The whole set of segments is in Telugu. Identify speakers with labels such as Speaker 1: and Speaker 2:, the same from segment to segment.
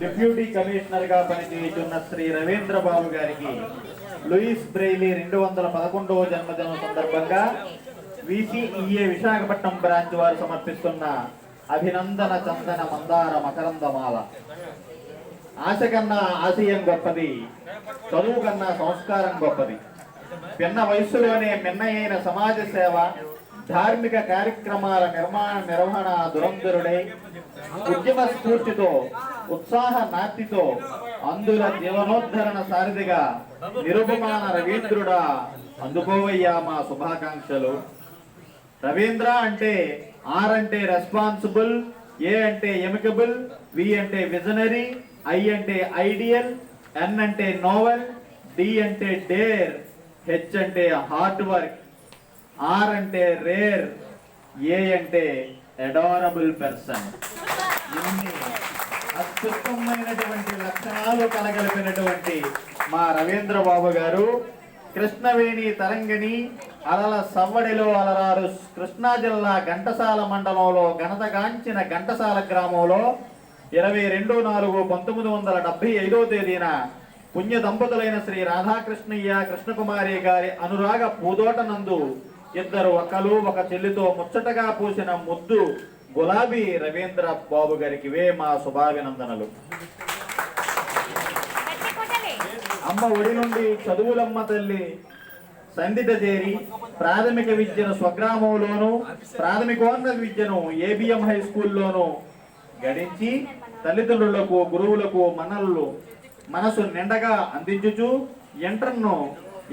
Speaker 1: డిప్యూటీ కమిషనర్గా పనిచేస్తున్న శ్రీ రవీంద్ర బాబు గారికి లూయిస్ బ్రెయిలీ రెండు వందల పదకొండవ జన్మదినం సందర్భంగా విసిఈఏ విశాఖపట్నం బ్రాంచ్ వారు సమర్పిస్తున్న అభినందన చందన మందార మకరందమాల. ఆశ కన్నా ఆశయం గొప్పది చదువు కన్నా సంస్కారం గొప్పది. పిన్న వయస్సులోనే మిన్నయైన సమాజ సేవ ధార్మిక కార్యక్రమాల నిర్మాణ నిర్వహణ దురంధరుడై ఉద్యమ స్ఫూర్తితో ఉత్సాహ నాటితో అందుల జీవనోద్ధరణ సారథిగా నిరుపమాన రవీంద్రుడా అందుకోవయ్యా మా శుభాకాంక్షలు. రవీంద్ర అంటే ఆర్ అంటే రెస్పాన్సిబుల్ ఏ అంటే ఎమికబుల్ వి అంటే విజనరీ ఐ అంటే ఐడియల్ ఎన్ అంటే నోవెల్ డి అంటే డేర్ హెచ్ అంటే హార్డ్ వర్క్. ఆర్ అంటే రేర్ ఏ అంటే అడారబుల్ పర్సన్ ఇన్ని అత్యుత్తమైనటువంటి లక్షణాలు కలగలిపినటువంటి మా రవీంద్ర బాబు గారు. కృష్ణవేణి తరంగిణి అలల సవ్వడిలో అలరారు కృష్ణా జిల్లా ఘంటసాల మండలంలో ఘనతగాంచిన ఘంటసాల గ్రామంలో ఇరవై రెండు నాలుగు పంతొమ్మిది వందల డెబ్బై ఐదో తేదీన పుణ్య దంపతులైన శ్రీ రాధాకృష్ణయ్య కృష్ణకుమారి గారి అనురాగ పూదోట నందు ఇద్దరు ఒకలు ఒక చెల్లితో ముచ్చటగా పూసిన ముద్దు గులాబీ రవీంద్ర బాబు గారికి వే మా శుభాభినందనలు. అమ్మ ఒడి నుండి చదువులమ్మ తల్లి సంధిత చేరి ప్రాథమిక విద్యను స్వగ్రామంలోను ప్రాథమికోన్నత విద్యను ఏబిఎం హై స్కూల్లోను గడించి తల్లిదండ్రులకు గురువులకు మనలు మనసు నిండగా అందించుచు ఇంటర్ను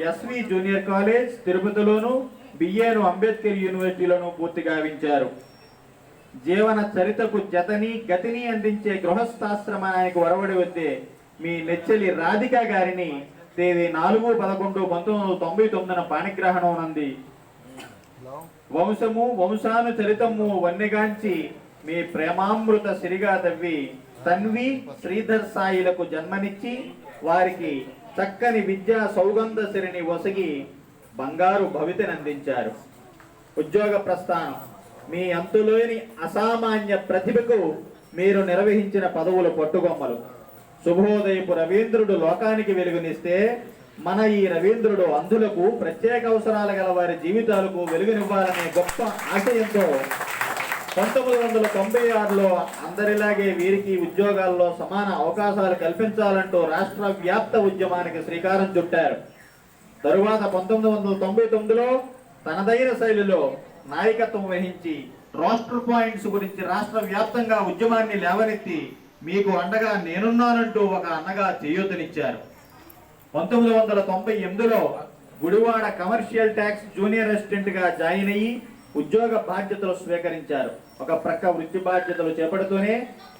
Speaker 1: ఎస్వి జూనియర్ కాలేజ్ తిరుపతిలోను బిఏను అంబేద్కర్ యూనివర్సిటీలను పూర్తి గావించారు జీవన చరితకు జతని గతిని అందించే గృహస్థాశ్రమానికి వరవడి వద్దే మీ నెచ్చలి రాధిక గారిని తేదీ నాలుగు పదకొండు పంతొమ్మిది వందల తొంభై తొమ్మిదిన పాణిగ్రహణం నంది. వంశము వంశాను చరితము వన్నెగాంచి మీ ప్రేమామృత సిరిగా తవ్వి తన్వి శ్రీధర్ సాయిలకు జన్మనిచ్చి వారికి చక్కని విద్యా సౌగంధ సిరిని ఒసగి బంగారు భవితని అందించారు ఉద్యోగ ప్రస్థానం. మీ అంతులోని అసామాన్య ప్రతిభకు మీరు నిర్వహించిన పదవులు పట్టుకొమ్మలు. శుభోదయపు రవీంద్రుడు లోకానికి వెలుగునిస్తే మన ఈ రవీంద్రుడు అంధులకు ప్రత్యేక అవసరాలు గల వారి జీవితాలకు వెలుగునివ్వాలనే గొప్ప ఆశయంతో పంతొమ్మిది వందల తొంభై ఆరులో అందరిలాగే వీరికి ఉద్యోగాల్లో సమాన అవకాశాలు కల్పించాలంటూ రాష్ట్ర వ్యాప్త ఉద్యమానికి శ్రీకారం చుట్టారు. తరువాత పంతొమ్మిది వందల తొంభై తొమ్మిదిలో తనదైన శైలిలో నాయకత్వం వహించి రాష్ట్ర పాయింట్స్ గురించి రాష్ట్ర వ్యాప్తంగా ఉద్యమాన్ని లేవనెత్తి మీకు అండగా నేనున్నానంటూ ఒక అన్నగా చేయూతనిచ్చారు. పంతొమ్మిది వందల తొంభై ఎనిమిదిలో గుడివాడ కమర్షియల్ ట్యాక్స్ జూనియర్ అసిస్టెంట్గా జాయిన్ అయ్యి ఉద్యోగ బాధ్యతలు స్వీకరించారు. ఒక ప్రక్క వృత్తి బాధ్యతలు చేపడుతూనే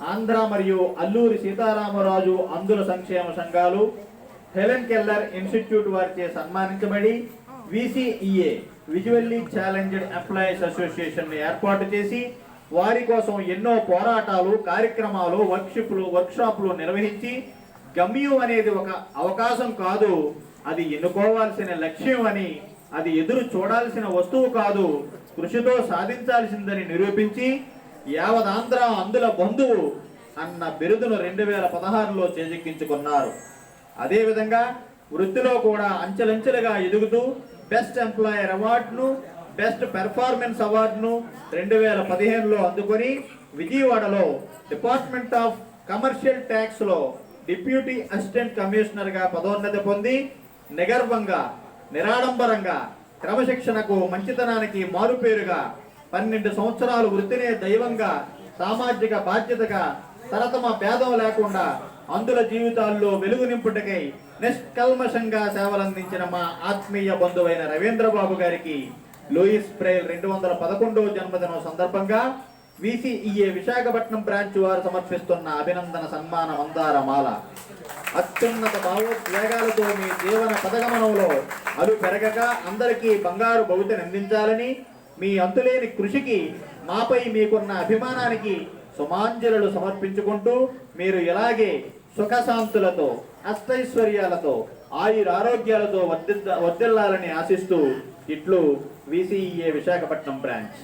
Speaker 1: ఆంధ్ర మరియు అల్లూరి సీతారామరాజు అందుల సంక్షేమ సంఘాలు హెలెన్ కెల్లర్ ఇన్స్టిట్యూట్ వారిచే సన్మానించబడి VCEA visually challenged employees association ఏర్పాటు చేసి వారి కోసం ఎన్నో పోరాటాలు కార్యక్రమాలు వర్క్షిప్లు వర్క్షాప్లు నిర్వహించి గమ్యం అనేది ఒక అవకాశం కాదు. అది ఎన్నుకోవాల్సిన లక్ష్యం అని అది ఎదురు చూడాల్సిన వస్తువు కాదు. కృషితో సాధించాల్సిందని నిరూపించి యావదాంధ్ర అందుల బంధువు అన్న బిరుదును రెండు వేల పదహారులో చేజెక్కించుకున్నారు. అదేవిధంగా వృత్తిలో కూడా అంచెలంచెలుగా ఎదుగుతూ బెస్ట్ ఎంప్లాయర్ అవార్డును బెస్ట్ పెర్ఫార్మెన్స్ అవార్డును రెండు వేల పదిహేనులో అందుకొని విజయవాడలో డిపార్ట్మెంట్ ఆఫ్ కమర్షియల్ ట్యాక్స్లో డిప్యూటీ అసిస్టెంట్ కమిషనర్గా పదోన్నతి పొంది నిగర్వంగా నిరాడంబరంగా క్రమశిక్షణకు మంచితనానికి మారుపేరుగా పన్నెండు సంవత్సరాలు వృత్తినే దైవంగా సామాజిక బాధ్యతగా తరతమ భేదం లేకుండా అందుల జీవితాల్లో వెలుగు నింపుటకై నిష్కల్మషంగా సేవలందించిన మా ఆత్మీయ బంధువైన రవీంద్రబాబు గారికి లూయిస్ ప్రేల్ రెండు వందల పదకొండవ జన్మదినం సందర్భంగా విసిఈఏ విశాఖపట్నం బ్రాంచ్ వారు సమర్పిస్తున్న అభినందన సన్మాన మందారమాల. అత్యున్నత భావోద్వేగాలతో మీ జీవన పదగమనంలో అలు పెరగక అందరికీ బంగారు భవితని అందించాలని మీ అంతులేని కృషికి మాపై మీకున్న అభిమానానికి సుమాంజలు సమర్పించుకుంటూ మీరు ఇలాగే సుఖశాంతులతో అష్టైశ్వర్యాలతో ఆయుర ఆరోగ్యాలతో వర్ధిల్లాలని ఆశిస్తూ ఇట్లు విసిఈఏ విశాఖపట్నం బ్రాంచ్.